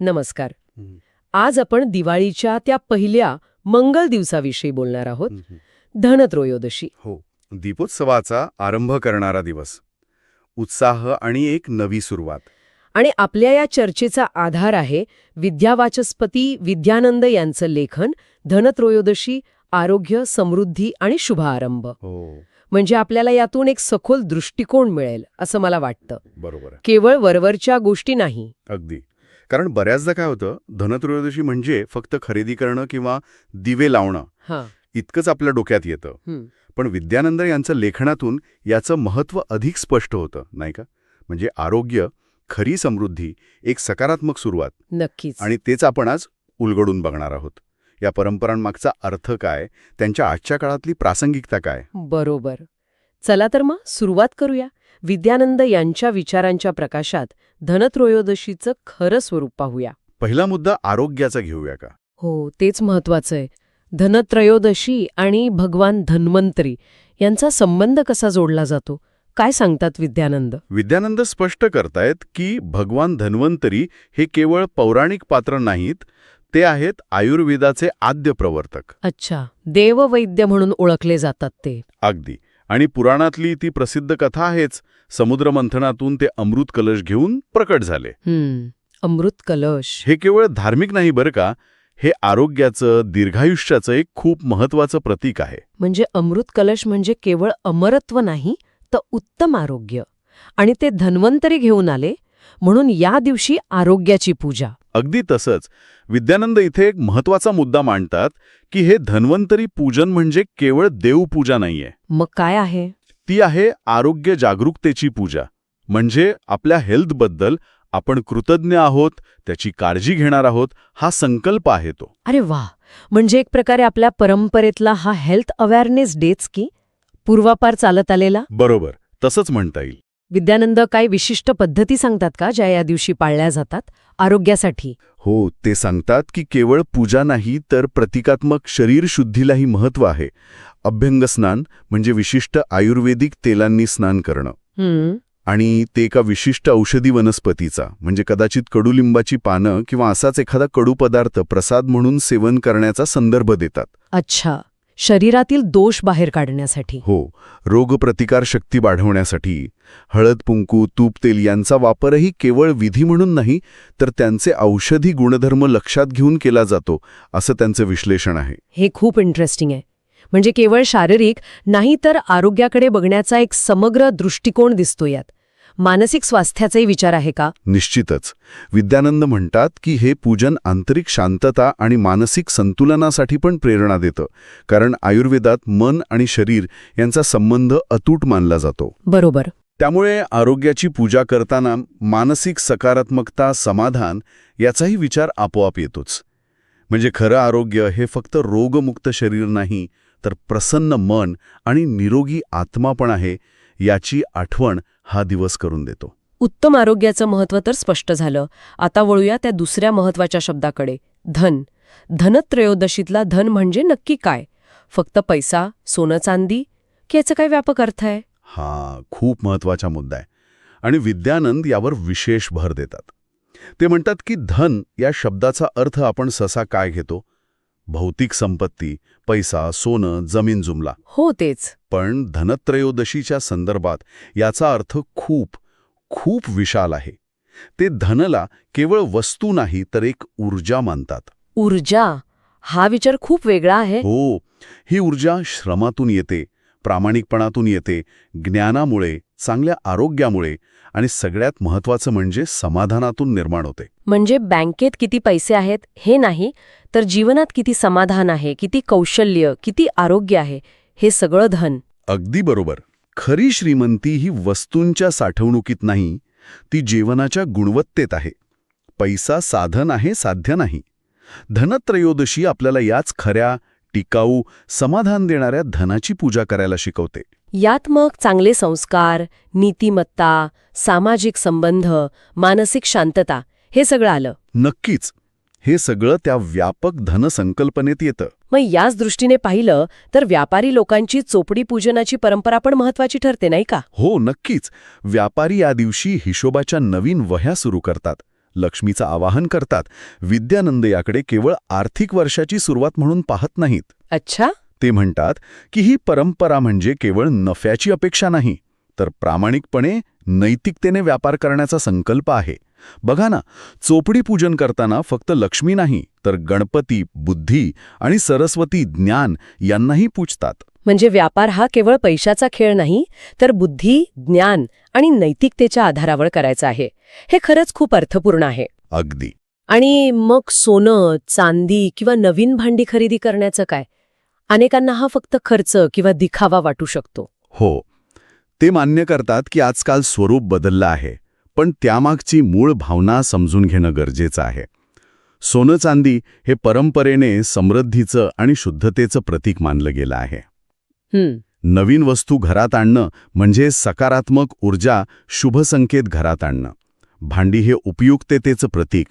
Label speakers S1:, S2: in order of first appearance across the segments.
S1: नमस्कार. आज आपण दिवाळीच्या त्या पहिल्या मंगल दिवसाविषयी बोलणार आहोत. धनत्रयोदशी.
S2: हो दीपोत्सवाचा आरंभ करणारा दिवस. उत्साह आणि एक नवी सुरुवात.
S1: आणि आपल्या या चर्चेचा आधार आहे विद्यावाचस्पती विद्यानंद यांचं लेखन धनत्रयोदशी आरोग्य समृद्धी आणि शुभारंभ.
S2: हो.
S1: म्हणजे आपल्याला यातून एक सखोल दृष्टिकोन मिळेल असं मला वाटतं.
S2: बरोबर
S1: केवळ वरवरच्या गोष्टी नाही.
S2: अगदी. कारण बऱ्याचदा काय होतं धनत्रयोदशी म्हणजे फक्त खरेदी करणं किंवा दिवे लावणं इतकंच आपल्या डोक्यात येतं. पण विद्यानंद यांचं लेखनातून याचं महत्त्व अधिक स्पष्ट होतं नाही का? म्हणजे आरोग्य खरी समृद्धी एक सकारात्मक सुरुवात.
S1: नक्कीच.
S2: आणि तेच आपण आज उलगडून बघणार आहोत. या परंपरांमागचा अर्थ काय? त्यांच्या आजच्या काळातली प्रासंगिकता काय?
S1: बरोबर. चला तर मग सुरुवात करूया. विद्यानंद यांच्या विचारांच्या प्रकाशात धनत्रयोदशीचं खरं स्वरूप पाहूया.
S2: पहिला मुद्दा आरोग्याचा घेऊया का?
S1: हो तेच महत्वाचं आहे. धनत्रयोदशी आणि भगवान धन्वंतरी यांचा संबंध कसा जोडला जातो? काय सांगतात विद्यानंद?
S2: विद्यानंद स्पष्ट करतायत की भगवान धन्वंतरी हे केवळ पौराणिक पात्र नाहीत ते आहेत आयुर्वेदाचे आद्य प्रवर्तक.
S1: अच्छा देववैद्य म्हणून ओळखले जातात ते.
S2: अगदी. आणि पुराणातली ती प्रसिद्ध कथा आहेच. समुद्रमंथनातून ते अमृत कलश घेऊन प्रकट झाले.
S1: हम्म. अमृत कलश.
S2: हे केवळ धार्मिक नाही बरं का? हे आरोग्याचं दीर्घायुष्याचं एक खूप महत्वाचं प्रतीक आहे.
S1: म्हणजे अमृत कलश म्हणजे केवळ अमरत्व नाही तर उत्तम आरोग्य. आणि ते धन्वंतरी घेऊन आले म्हणून या दिवशी आरोग्याची पूजा.
S2: अगदी तसंच. विद्यानंद इथे एक महत्त्वाचा मुद्दा मांडतात की हे धन्वंतरी पूजन म्हणजे केवळ देवपूजा नाहीये.
S1: मग काय आहे?
S2: ती आहे आरोग्य जागरूकतेची पूजा. म्हणजे आपल्या हेल्थबद्दल आपण कृतज्ञ आहोत त्याची काळजी घेणार आहोत हा संकल्प आहे तो.
S1: अरे वा म्हणजे एक प्रकारे आपल्या परंपरेतला हा हेल्थ अवेअरनेस डेच की? पूर्वापार चालत आलेला?
S2: बरोबर. तसंच म्हणता येईल.
S1: विद्यानंद काय विशिष्ट पद्धती सांगतात का ज्या या दिवशी पाळल्या जातात? आरोग्यासाठी.
S2: हो ते सांगतात की केवळ पूजा नाही तर प्रतिकात्मक शरीर शुद्धीलाही महत्त्व आहे. अभ्यंग स्नान म्हणजे विशिष्ट आयुर्वेदिक तेलांनी स्नान करणं. आणि ते एका विशिष्ट औषधी वनस्पतीचा म्हणजे कदाचित कडुलिंबाची पानं किंवा असाच एखादा कडू पदार्थ प्रसाद म्हणून सेवन करण्याचा संदर्भ देतात.
S1: अच्छा. शरीरातील दोष बाहेर काढण्यासाठी.
S2: हो रोगप्रतिकार शक्ती वाढवण्यासाठी हळद कुंकू तूप तेल यांचा वापरही केवळ विधी म्हणून नाही तर त्यांचे औषधी गुणधर्म लक्षात घेऊन केला जातो असं त्यांचं विश्लेषण आहे.
S1: हे खूप इंटरेस्टिंग आहे. म्हणजे केवळ शारीरिक नाही तर आरोग्याकडे बघण्याचा एक समग्र दृष्टिकोन दिसतो यात. मानसिक स्वास्थ्याचाही विचार आहे का?
S2: निश्चितच. विद्यानंद म्हणतात की हे पूजन आंतरिक शांतता आणि मानसिक संतुलनासाठी पण प्रेरणा देतं कारण आयुर्वेदात मन आणि शरीर यांचा संबंध अतूट मानला जातो.
S1: बरोबर.
S2: त्यामुळे आरोग्याची पूजा करताना मानसिक सकारात्मकता समाधान याचाही विचार आपोआप येतोच. म्हणजे खरं आरोग्य हे फक्त रोगमुक्त शरीर नाही तर प्रसन्न मन आणि निरोगी आत्मा पण आहे याची आठवण हा दिवस करून देतो.
S1: उत्तम आरोग्याचं महत्त्व तर स्पष्ट झालं. आता वळूया त्या दुसऱ्या महत्त्वाच्या शब्दाकडे. धन. धनत्रयोदशीतला धन म्हणजे नक्की काय? फक्त पैसा सोनं चांदी? की याचा काय व्यापक अर्थ आहे?
S2: हा खूप महत्त्वाचा मुद्दा आहे. आणि विद्यानंद यावर विशेष भर देतात. ते म्हणतात की धन या शब्दाचा अर्थ आपण ससा काय घेतो? भौतिक संपत्ती पैसा सोनं जमीन जुमला.
S1: हो तेच.
S2: पण धनत्रयोदशीच्या संदर्भात याचा अर्थ खूप खूप विशाल आहे. ते धनला केवळ वस्तू नाही तर एक ऊर्जा मानतात.
S1: ऊर्जा? हा विचार खूप वेगळा आहे.
S2: हो ही ऊर्जा श्रमातून येते. प्रामाणिकपणातून येते ज्ञानामुळे चांगल्या आरोग्यामुळे आणि सगळ्यात महत्त्वाचं म्हणजे समाधानातून निर्माण होते.
S1: म्हणजे बँकेत किती पैसे आहेत हे नाही तर जीवनात किती समाधान आहे किती कौशल्य किती आरोग्य आहे हे सगळं धन.
S2: अगदी बरोबर. खरी श्रीमंती ही वस्तूंच्या साठवणुकीत नाही ती जीवनाच्या गुणवत्तेत आहे. पैसा साधन आहे साध्य नाही. धनत्रयोदशी आपल्याला याच खऱ्या टिकाऊ समाधान देणाऱ्या धनाची पूजा करायला शिकवते.
S1: यात मग चांगले संस्कार नीतिमत्ता सामाजिक संबंध मानसिक शांतता हे सगळं आलं.
S2: नक्कीच. हे सगळं त्या व्यापक धनसंकल्पनेत येतं.
S1: मग याच दृष्टीने पाहिलं तर व्यापारी लोकांची चोपडी पूजनाची परंपरा पण महत्वाची ठरते नाही का?
S2: हो नक्कीच. व्यापारी या दिवशी हिशोबाच्या नवीन वह्या सुरू करतात. लक्ष्मीचं आवाहन करतात. विद्यानंद याकडे केवळ आर्थिक वर्षाची सुरुवात म्हणून पाहत नाहीत.
S1: अच्छा.
S2: ते म्हणतात की ही परंपरा म्हणजे केवळ नफ्याची अपेक्षा नाही तर प्रामाणिकपणे नैतिकतेने व्यापार करण्याचा संकल्प आहे. बघा ना चोपडी पूजन करताना फक्त लक्ष्मी नाही तर गणपती बुद्धी आणि सरस्वती ज्ञान यांनाही पूजतात.
S1: म्हणजे व्यापार हा केवळ पैशाचा खेळ नाही तर बुद्धी ज्ञान आणि नैतिकतेच्या आधारावर करायचा आहे. हे खरंच खूप अर्थपूर्ण आहे.
S2: अगदी.
S1: आणि मग सोनं चांदी किंवा नवीन भांडी खरेदी करण्याचं काय? अनेकांना हा फक्त खर्च किंवा दिखावा वाटू शकतो.
S2: हो. ते मान्य करतात की आजकाल स्वरूप बदललं आहे पण त्यामागची मूळ भावना समजून घेणं गरजेचं आहे. सोनं चांदी हे परंपरेने समृद्धीचं आणि शुद्धतेचं प्रतीक मानलं गेलं आहे. नवीन वस्तू घरात आणणं म्हणजे सकारात्मक ऊर्जा शुभसंकेत घरात आणणं. भांडी हे उपयुक्ततेचं प्रतीक.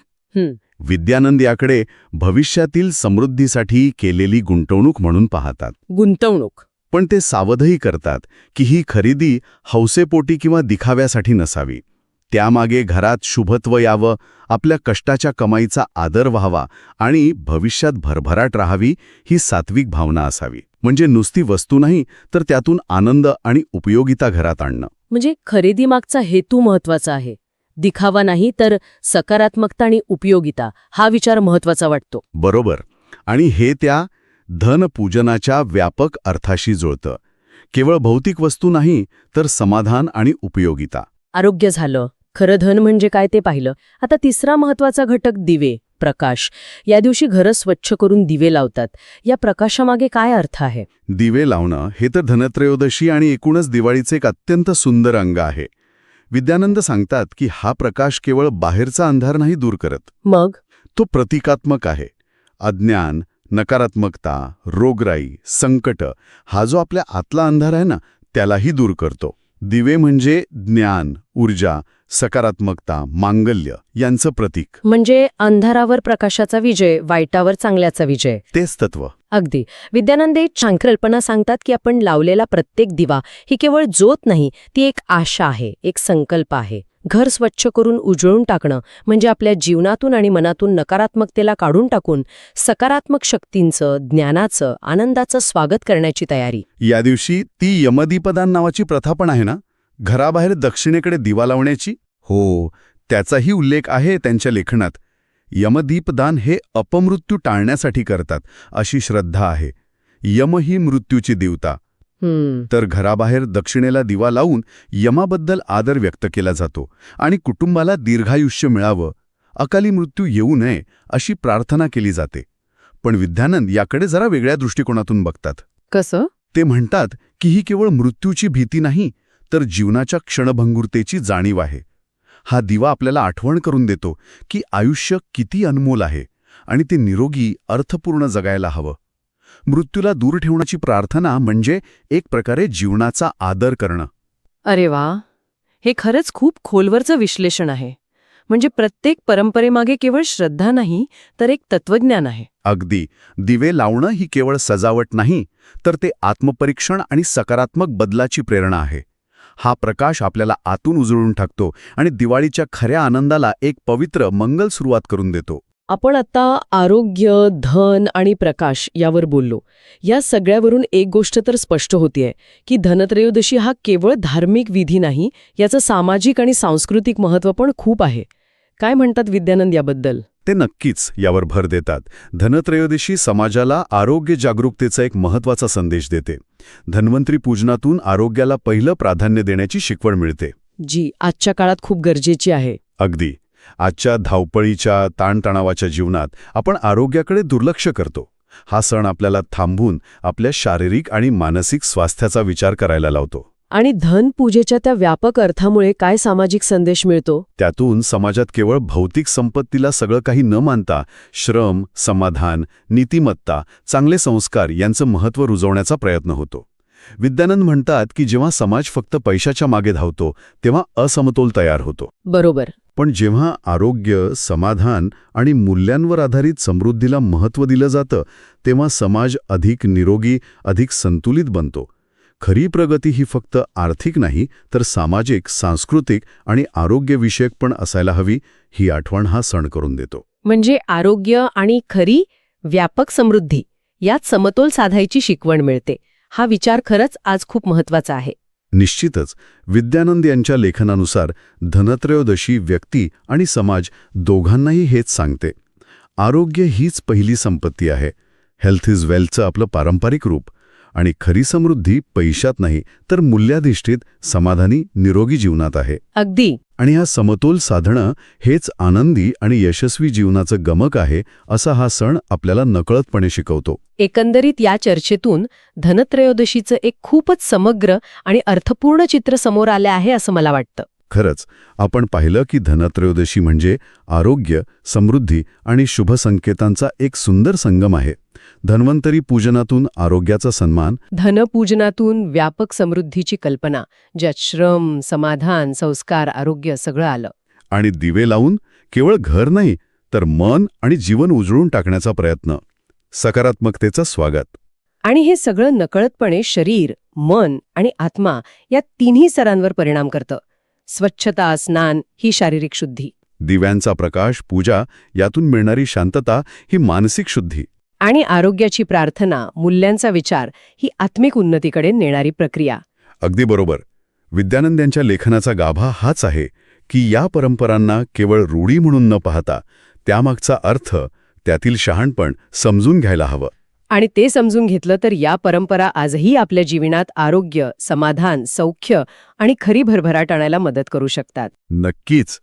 S2: विद्यानंद याकडे भविष्यातील समृद्धीसाठी केलेली गुंतवणूक म्हणून पाहतात.
S1: गुंतवणूक.
S2: पण ते सावधही करतात की ही खरेदी हौसेपोटी किंवा दिखाव्यासाठी नसावी. त्यामागे घरात शुभत्व यावं आपल्या कष्टाच्या कमाईचा आदर व्हावा आणि भविष्यात भरभराट राहावी ही सात्विक भावना असावी. म्हणजे नुसती वस्तू नाही तर त्यातून आनंद आणि उपयोगिता घरात आणणं.
S1: म्हणजे खरेदीमागचा हेतू महत्त्वाचा आहे. दिखावा नाही तर सकारात्मकता आणि उपयोगिता हा विचार महत्त्वाचा वाटतो.
S2: बरोबर. आणि हे त्या धनपूजनाच्या व्यापक अर्थाशी जुळतं. केवळ भौतिक वस्तू नाही तर समाधान आणि उपयोगिता.
S1: आरोग्य झालं. खरं धन म्हणजे काय ते पाहिलं. आता तिसरा महत्त्वाचा घटक दिवे प्रकाश. या दिवशी घरं स्वच्छ करून दिवे लावतात. या प्रकाशामागे काय अर्थ आहे?
S2: दिवे लावणं हे तर धनत्रयोदशी आणि एकूणच दिवाळीचे एक अत्यंत सुंदर अंग आहे. विद्यानंद सांगतात की हा प्रकाश केवळ बाहेरचा अंधार नाही दूर करत.
S1: मग?
S2: तो प्रतिकात्मक आहे. अज्ञान नकारात्मकता रोगराई संकट हा जो आपल्या आतला अंधार आहे ना त्यालाही दूर करतो. दिवे म्हणजे ज्ञान ऊर्जा सकारात्मकता मांगल्य यांचं प्रतीक.
S1: म्हणजे अंधारावर प्रकाशाचा विजय वाईटावर चांगल्याचा विजय.
S2: तेच तत्व.
S1: अगदी. विद्यानंद छान कल्पना सांगतात की आपण लावलेला प्रत्येक दिवा ही केवळ ज्योत नाही ती एक आशा आहे एक संकल्प आहे. घर स्वच्छ करून उजळून टाकणं म्हणजे आपल्या जीवनातून आणि मनातून नकारात्मकतेला काढून टाकून सकारात्मक शक्तींचं ज्ञानाचं आनंदाचं स्वागत करण्याची तयारी.
S2: या दिवशी ती यमदीपदान नावाची प्रथा पण आहे ना? घराबाहेर दक्षिणेकडे दिवा लावण्याची? हो त्याचाही उल्लेख आहे त्यांच्या लेखनात. यमदीपदान हे अपमृत्यू टाळण्यासाठी करतात अशी श्रद्धा आहे. यम ही मृत्यूची देवता. तर घराबाहेर दक्षिणेला दिवा लावून यमाबद्दल आदर व्यक्त केला जातो आणि कुटुंबाला दीर्घायुष्य मिळावं अकाली मृत्यू येऊ नये अशी प्रार्थना केली जाते. पण विद्यानंद याकडे जरा वेगळ्या दृष्टिकोनातून बघतात.
S1: कसं?
S2: ते म्हणतात की ही केवळ मृत्यूची भीती नाही तर जीवनाच्या क्षणभंगुरतेची जाणीव आहे. हा दिवा आपल्याला आठवण करून देतो की आयुष्य किती अनमोल आहे आणि ते निरोगी अर्थपूर्ण जगायला हवं. मृत्यूला दूर ठेवण्याची प्रार्थना म्हणजे एक प्रकारे जीवनाचा आदर करणं.
S1: अरे वा! हे खरंच खूप खोलवरचं विश्लेषण आहे. म्हणजे प्रत्येक परंपरेमागे केवळ श्रद्धा नाही तर एक तत्वज्ञान आहे.
S2: अगदी. दिवे लावणं ही केवळ सजावट नाही तर ते आत्मपरीक्षण आणि सकारात्मक बदलाची प्रेरणा आहे. हा प्रकाश आपल्याला आतून उजळून टाकतो आणि दिवाळीच्या खऱ्या आनंदाला एक पवित्र मंगल सुरुवात करून देतो.
S1: आपण आता आरोग्य धन आणि प्रकाश यावर बोललो. या सगळ्यावरून एक गोष्ट तर स्पष्ट होतीये की धनत्रयोदशी हा केवळ धार्मिक विधी नाही याचं सामाजिक आणि सांस्कृतिक महत्त्व पण खूप आहे. काय म्हणतात विद्यानंद याबद्दल?
S2: ते नक्कीच यावर भर देतात. धनत्रयोदशी समाजाला आरोग्य जागरूकतेचा एक महत्त्वाचा संदेश देते. धन्वंतरी पूजनातून आरोग्याला पहिलं प्राधान्य देण्याची शिकवण मिळते.
S1: जी आजच्या काळात खूप गरजेची आहे.
S2: अगदी. आजच्या धावपळीच्या ताणतणावाच्या जीवनात आपण आरोग्याकडे दुर्लक्ष करतो. हा सण आपल्याला थांबून आपल्या शारीरिक आणि मानसिक स्वास्थ्याचा विचार करायला लावतो.
S1: आणि धन पूजेच्या त्या व्यापक अर्थामुळे काय सामाजिक संदेश मिळतो?
S2: त्यातून समाजात केवळ भौतिक संपत्तीला सगळं काही न मानता श्रम समाधान नीतिमत्ता चांगले संस्कार यांचं महत्त्व रुजवण्याचा प्रयत्न होतो. विद्यानंद म्हणतात की जेव्हा समाज फक्त पैशाच्या मागे धावतो तेव्हा असमतोल तयार होतो.
S1: बरोबर.
S2: पण जेव्हा आरोग्य समाधान आणि मूल्यांवर आधारित समृद्धीला महत्त्व दिलं जातं तेव्हा समाज अधिक निरोगी अधिक संतुलित बनतो. खरी प्रगती ही फक्त आर्थिक नाही तर सामाजिक सांस्कृतिक आणि आरोग्यविषयक पण असायला हवी ही आठवण हा सण करून देतो.
S1: म्हणजे आरोग्य आणि खरी व्यापक समृद्धी यात समतोल साधायची शिकवण मिळते. हा विचार खरंच आज खूप महत्त्वाचा आहे.
S2: निश्चितच विद्यानंद यांच्या लेखनानुसार धनत्रयोदशी व्यक्ती आणि समाज दोघांनाही हेच सांगते. आरोग्य हीच पहिली संपत्ती आहे. हेल्थ इज वेल्थचं आपलं पारंपरिक रूप. आणि खरी समृद्धी पैशात नाही तर मूल्याधिष्ठित समाधानी निरोगी जीवनात आहे.
S1: अगदी.
S2: आणि हा समतोल साधणं हेच आनंदी आणि यशस्वी जीवनाचं गमक आहे असा हा सण आपल्याला नकळतपणे शिकवतो.
S1: एकंदरीत या चर्चेतून धनत्रयोदशीचं एक खूपच समग्र आणि अर्थपूर्ण चित्र समोर आले आहे असं मला वाटतं.
S2: खरंच आपण पाहिलं की धनत्रयोदशी म्हणजे आरोग्य समृद्धी आणि शुभ संकेतांचा एक सुंदर संगम आहे. धन्वंतरी पूजनातून आरोग्याचा सन्मान.
S1: धनपूजनातून व्यापक समृद्धीची कल्पना ज्यात श्रम समाधान संस्कार आरोग्य सगळं आलं.
S2: आणि दिवे लावून केवळ घर नाही तर मन आणि जीवन उजळून टाकण्याचा प्रयत्न. सकारात्मकतेचं स्वागत.
S1: आणि हे सगळं नकळतपणे शरीर मन आणि आत्मा या तिन्ही स्तरांवर परिणाम करतं. स्वच्छता स्नान ही शारीरिक शुद्धी.
S2: दिव्यांचा प्रकाश पूजा यातून मिळणारी शांतता ही मानसिक शुद्धी.
S1: आणि आरोग्याची प्रार्थना मूल्यांचा विचार ही आत्मिक उन्नतीकडे नेणारी प्रक्रिया.
S2: अगदी बरोबर. विद्यानंद यांच्या लेखनाचा गाभा हाच आहे की या परंपरांना केवळ रूढी म्हणून न पाहता त्यामागचा अर्थ त्यातील शहाणपण समजून घ्यायला हवं.
S1: आणि ते समजून घेतलं तर या परंपरा आजही आपल्या जीवनात आरोग्य समाधान सौख्य आणि खरी भरभराट आणायला मदत करू शकतात.
S2: नक्कीच.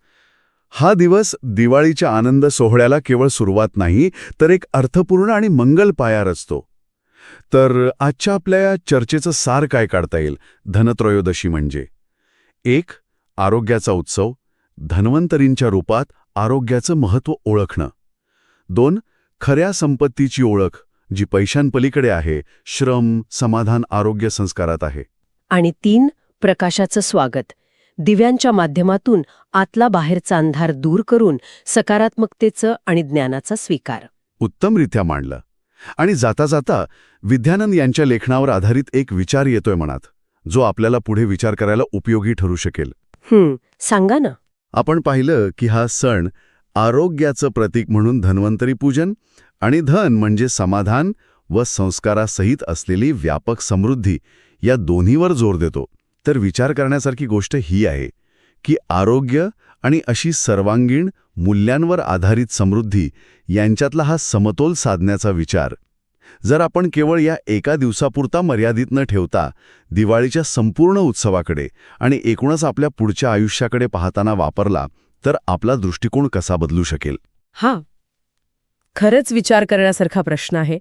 S2: हा दिवस दिवाळीच्या आनंद सोहळ्याला केवळ सुरुवात नाही तर एक अर्थपूर्ण आणि मंगल पायार असतो तर आजच्या आपल्या या चर्चेचं सार काय काढता येईल? धनत्रयोदशी म्हणजे? एक आरोग्याचा उत्सव. धन्वंतरींच्या रूपात आरोग्याचं महत्त्व ओळखणं. दोन खऱ्या संपत्तीची ओळख. जी पैशांपलीकडे आहे श्रम समाधान आरोग्य संस्कारात आहे.
S1: आणि तीन प्रकाशाचं स्वागत. दिव्यांच्या माध्यमातून आतला बाहेरचा अंधार दूर करून सकारात्मकतेचं आणि ज्ञानाचा स्वीकार.
S2: उत्तमरित्या मांडलं. आणि जाता जाता विद्यानंद यांच्या लेखनावर आधारित एक विचार येतोय मनात जो आपल्याला पुढे विचार करायला उपयोगी ठरू शकेल.
S1: सांगा ना.
S2: आपण पाहिलं की हा सण आरोग्याचं प्रतीक म्हणून धन्वंतरी पूजन आणि धन म्हणजे समाधान व संस्कारासहित असलेली व्यापक समृद्धी या दोन्हीवर जोर देतो. तर विचार करण्यासारखी गोष्ट ही आहे की आरोग्य आणि अशी सर्वांगीण मूल्यांवर आधारित समृद्धी यांच्यातला हा समतोल साधण्याचा विचार. जर आपण केवळ या एका दिवसापुरता मर्यादित न ठेवता दिवाळीच्या संपूर्ण उत्सवाकडे आणि एकूणच आपल्या पुढच्या आयुष्याकडे पाहताना वापरला तर आपला दृष्टिकोन कसा बदलू शकेल?
S1: हा. खरंच विचार करण्यासारखा प्रश्न आहे.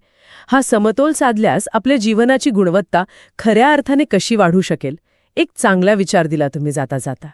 S1: हा समतोल साधल्यास आपल्या जीवनाची गुणवत्ता खऱ्या अर्थाने कशी वाढू शकेल? एक चांगला विचार दिला तुम्ही जाता जाता.